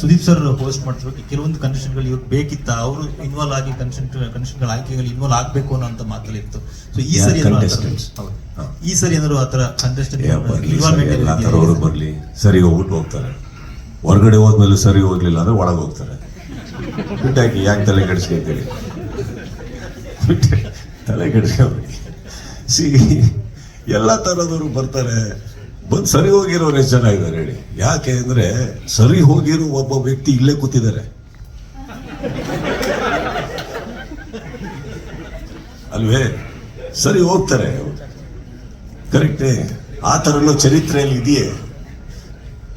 Sudeep sir host ಮಾಡ್ತಿರೋ ಕೆಲವೊಂದು ಕಂಡೀಷನ್ಗಳು ಇವ್ರು ಬೇಕಿತ್ತ ಅವರು ಇನ್ವಾಲ್ವ್ ಆಗಿ ಕನ್ಷನ್ ಕಂಡೀಷನ್ಗಳ ಆಯ್ಕೆಗಳು ಇನ್ವಾಲ್ವ್ ಆಗಬೇಕು ಅನ್ನೋ ಮಾತಲ್ಲಿ ಇತ್ತು. ಸೊ ಈ ಸರಿ. ಈ ಸರಿ ಏನಾದ್ರು ಆ ಥರ ಸರ್, ಬರಲಿ. ಸರಿ ಹೋಗ್ಬಿಟ್ಟು ಹೋಗ್ತಾರೆ. ಹೊರಗಡೆ ಹೋದ್ಮೇಲೆ ಸರಿ ಹೋಗ್ಲಿಲ್ಲ ಅಂದ್ರೆ ಒಳಗೆ ಹೋಗ್ತಾರೆ. ಬಿಟ್ಟಾಕಿ ಯಾಕೆ ತಲೆ ಕೆಡಿಸ್ಕೊಂತೀರಿ ತಲೆ ಕೆಡಿಸ್ಕೊಬೇಡಿ ಸಿ ಎಲ್ಲ ಥರದವರು ಬರ್ತಾರೆ. ಬಂದು ಸರಿ ಹೋಗಿರೋರು ಎಷ್ಟು ಜನ ಇದ್ದಾರೆ ಹೇಳಿ. ಯಾಕೆ ಅಂದ್ರೆ ಸರಿ ಹೋಗಿರೋ ಒಬ್ಬ ವ್ಯಕ್ತಿ ಇಲ್ಲೇ ಕೂತಿದ್ದಾರೆ. ಅಲ್ವೇ? ಸರಿ ಹೋಗ್ತಾರೆ. ಕರೆಕ್ಟೇ ಆ ಥರನೂ ಚರಿತ್ರೆಯಲ್ಲಿ ಇದೆಯೇ?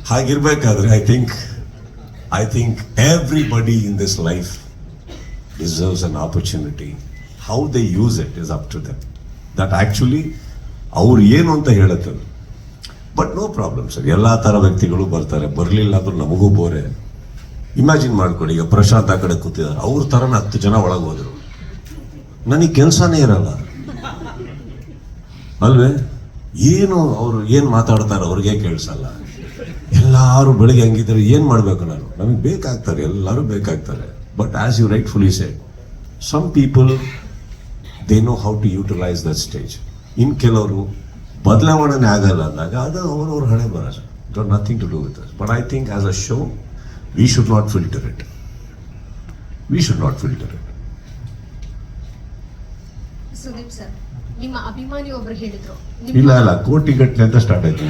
ಹಾಗಿರ್ಬೇಕಾದ್ರೆ I think I think everybody in this life deserves an opportunity how they use it is up to them that actually ಅವ್ರು ಏನು ಅಂತ ಹೇಳುತ್ತೆ ಬಟ್ ನೋ ಪ್ರಾಬ್ಲಮ್ ಸರ್ ಎಲ್ಲ ಥರ ವ್ಯಕ್ತಿಗಳು ಬರ್ತಾರೆ. ಬರಲಿಲ್ಲ ಅಂದ್ರೆ ನಮಗೂ ಬೋರೆ. ಇಮ್ಯಾಜಿನ್ ಮಾಡ್ಕೊಳ್ಳಿ. ಈಗ ಪ್ರಶಾಂತ್ ಆ ಕಡೆ ಕೂತಿದ್ದಾರೆ. ಅವ್ರ ಥರನ ಹತ್ತು ಜನ ಒಳಗೆ ಹೋದ್ರು. ನನಗೆ ಕೆಲಸನೇ ಇರಲ್ಲ. ಅಲ್ವೇ? ಏನು ಅವರು ಏನು ಮಾತಾಡ್ತಾರೆ ಅವ್ರಿಗೆ ಕೇಳಿಸಲ್ಲ. ಎಲ್ಲರೂ ಬೆಳಿಗ್ಗೆ ಹಂಗಿದ್ರೆ ಏನು ಮಾಡಬೇಕು ನಾನು? ನಮಗೆ ಬೇಕಾಗ್ತಾರೆ. ಎಲ್ಲರೂ ಬೇಕಾಗ್ತಾರೆ. But as you rightfully said some people they know how to utilise that stage ಇನ್ನು ಕೆಲವರು ಬದಲಾವಣೆ ಆಗಲ್ಲ ಅಂದಾಗ ಅದು ಅವ್ರವ್ರ ಹಣೆ ಬರ ಡೋಟ್ nothing to do with us but I think as a show we should not filter it we should not filter it Sudeep sir. ನಿಮ್ಮ ಅಭಿಮಾನಿ ಒಬ್ರು ಹೇಳಿದ್ರು. ಇಲ್ಲ ಇಲ್ಲ ಕೋಟಿಗಟ್ಟಲೆ ಅಂತ ಸ್ಟಾರ್ಟ್ ಆಯ್ತು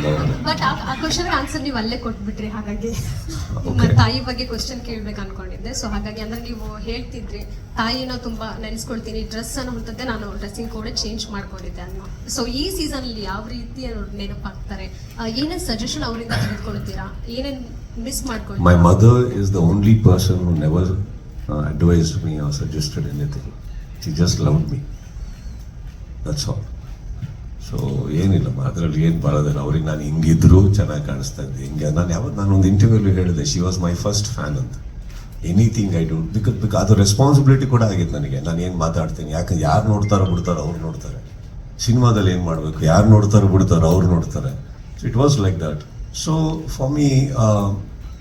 ಬಟ್ ಆ ಕ್ವಶನ್ ಆನ್ಸರ್ ನೀವು ಅಲ್ಲೇ ಕೊಟ್ಬಿಟ್ರಿ ಹಾಗಾಗಿ. ನಿಮ್ಮ ತಾಯಿ ಬಗ್ಗೆ ಕ್ವಶನ್ ಕೇಳ್ಬೇಕು ಅನ್ಕೊಂಡಿದ್ದೆ. ಸೊ ಹಾಗಾಗಿ ಅಂದ್ರೆ ನೀವು ಹೇಳ್ತಿದ್ರಿ. ತಾಯಿನ ತುಂಬಾ ನೆನೆಸ್ಕೊಳ್ತೀನಿ. ಡ್ರೆಸ್ ಅನ್ನುವಂಥದ್ದೇ ನಾನು ಡ್ರೆಸ್ಸಿಂಗ್ ಕೋಡ್ ಚೇಂಜ್ ಮಾಡ್ಕೊಂಡಿದ್ದೆ ಅನ್ನೋ ಸೊ ಈ ಸೀಸನ್ ಅಲ್ಲಿ ಯಾವ ರೀತಿ ನೆನಪಾಗ್ತಾರೆ? ಏನೇನು ಸಜೆಷನ್ ಅವರಿಂದ ತೆಗೆದುಕೊಳ್ತೀರಾ? ಏನೇನ್ ಮಿಸ್ ಮಾಡ್ಕೊಳ್ತೀರಾ? My mother is the only person who never uh, advised me or suggested anything. She just loved me. All. So ಏನಿಲ್ಲ ಅದರಲ್ಲಿ ಏನು ಬರೋದಿಲ್ಲ ಅವ್ರಿಗೆ ನಾನು ಹಿಂಗಿದ್ರು ಚೆನ್ನಾಗಿ ಕಾಣಿಸ್ತಾ ಇದ್ದೆ. ಹಿಂಗೆ, ನಾನು ಯಾವತ್ತು ನಾನು ಒಂದು ಇಂಟರ್ವ್ಯೂಲಿ ಹೇಳಿದೆ she was my first fan ಅಂತ. Anything I don't because because ಅದು ರೆಸ್ಪಾನ್ಸಿಬಿಲಿಟಿ ಕೂಡ ಆಗಿತ್ತು ನನಗೆ. ನಾನು ಏನು ಮಾತಾಡ್ತೀನಿ, ಯಾಕೆ, ಯಾರು ನೋಡ್ತಾರೋ ಬಿಡ್ತಾರೋ ಅವ್ರು ನೋಡ್ತಾರೆ. ಸಿನಿಮಾದಲ್ಲಿ ಏನು ಮಾಡಬೇಕು, ಯಾರು ನೋಡ್ತಾರೋ ಬಿಡ್ತಾರೋ ಅವ್ರು ನೋಡ್ತಾರೆ. It was like that so for me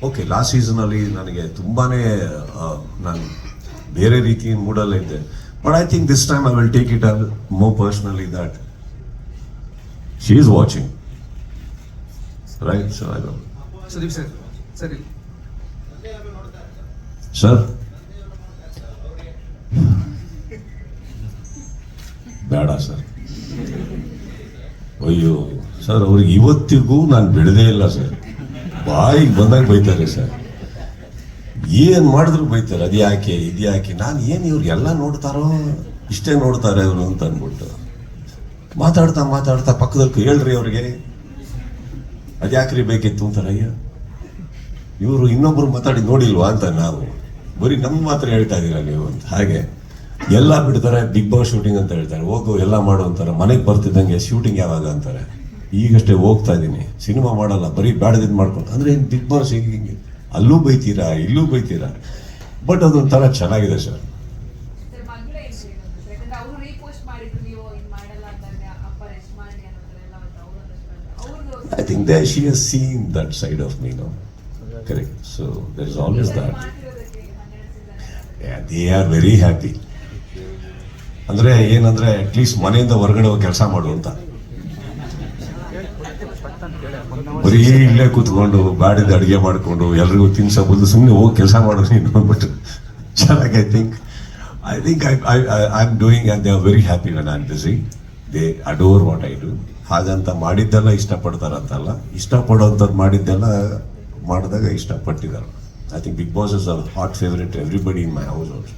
okay last ಸೀಸನಲ್ಲಿ ನನಗೆ ತುಂಬಾ ನಾನು ಬೇರೆ ರೀತಿ ಮೂಡಲ್ಲೇ ಇದ್ದೆ but I think this time I will take it all more personally that she is watching right so Sudeep sir ಸರಿ. ಸರ್ ಬೇಡ ಸರ್ ಅಯ್ಯೋ ಸರ್ ಅವ್ರಿಗೆ ಇವತ್ತಿಗೂ ನಾನು ಬಿಡದೇ ಇಲ್ಲ ಸರ್ ಬಾಯಿಗೆ ಬಂದಾಗ ಬೈತಾರೆ ಸರ್ ಏನ್ ಮಾಡಿದ್ರು ಬೈತಾರೆ? ಅದು ಯಾಕೆ? ಇದು ಯಾಕೆ? ನಾನು ಏನು ಇವ್ರಿಗೆಲ್ಲ ನೋಡ್ತಾರೋ ಇಷ್ಟೇ ನೋಡ್ತಾರೆ ಇವರು ಅಂತ ಅಂದ್ಬಿಟ್ಟು ಮಾತಾಡ್ತಾ ಮಾತಾಡ್ತಾ ಪಕ್ಕದಲ್ಲಿ ಹೇಳ್ರಿ ಅವ್ರಿಗೆ. ಅದ್ಯಾಕ್ರಿ ಬೇಕಿತ್ತು ಅಂತಾರೆ ಅಯ್ಯ ಇವರು ಇನ್ನೊಬ್ರು ಮಾತಾಡಿ ನೋಡಿಲ್ವಾ ಅಂತ ನಾವು. ಬರೀ ನಮ್ಮ ಮಾತ್ರ ಹೇಳ್ತಾ ಇದ್ದೀರಾ ನೀವು ಅಂತ. ಹಾಗೆ ಎಲ್ಲ ಬಿಡ್ತಾರೆ, ಬಿಗ್ ಬಾಸ್ ಶೂಟಿಂಗ್ ಅಂತ ಹೇಳ್ತಾರೆ. ಹೋಗು, ಎಲ್ಲ ಮಾಡು ಅಂತಾರೆ. ಮನೆಗೆ ಬರ್ತಿದ್ದಂಗೆ ಶೂಟಿಂಗ್ ಯಾವಾಗ ಅಂತಾರೆ. ಈಗಷ್ಟೇ ಹೋಗ್ತಾ ಇದ್ದೀನಿ ಸಿನಿಮಾ ಮಾಡಲ್ಲ, ಬರೀ ಬ್ಯಾಡದಿದ್ದು ಮಾಡ್ಕೊಂಡು. ಅಂದ್ರೆ ಏನು ಬಿಗ್ ಬಾಸ್ ಹಿಂಗೆ? ಅಲ್ಲೂ ಬೈತೀರಾ ಇಲ್ಲೂ ಬೈತೀರಾ ಬಟ್ ಅದೊಂಥರ ಚೆನ್ನಾಗಿದೆ sir I think they she has ಅವರು ದಟ್ ಮಾಡಿದ್ರು ನೀವು ಮೀನು ಮಾಡಲ್ಲ ಸೊ ಅಪ್ಪ rest always that they I think happy she has seen that side of me, no? Correct. So there is always that. ಮಾಡ್ತಿರೋದಕ್ಕೆ ಹನ್ನೆರಡು season Yeah, they are very happy. ಅಂದ್ರೆ ಏನಂದ್ರೆ ಅಟ್ಲೀಸ್ಟ್ ಮನೆಯಿಂದ ಹೊರಗಡೆ ಹೋಗಿ ಕೆಲಸ ಮಾಡು ಅಂತ ಬರೀ ಇಲ್ಲೇ ಕೂತ್ಕೊಂಡು ಬಾಡಿದ ಅಡುಗೆ ಮಾಡಿಕೊಂಡು ಎಲ್ರಿಗೂ ತಿನ್ಸೋ ಬದಲು ಸುಮ್ಮನೆ ಹೋಗಿ ಕೆಲಸ ಮಾಡೋದು ನೀನು ಬಟ್ ಚೆನ್ನಾಗಿ I think I think I I I am doing and they are very happy when am busy they adore what I do ಹಾಗಂತ ಮಾಡಿದ್ದೆಲ್ಲ ಇಷ್ಟಪಡ್ತಾರಂತಲ್ಲ. ಇಷ್ಟಪಡೋಂಥದ್ದು ಮಾಡಿದ್ದೆಲ್ಲ ಮಾಡಿದಾಗ ಇಷ್ಟಪಟ್ಟಿದ್ದಾರೆ. I think Bigg Boss is our hot favourite everybody in my house also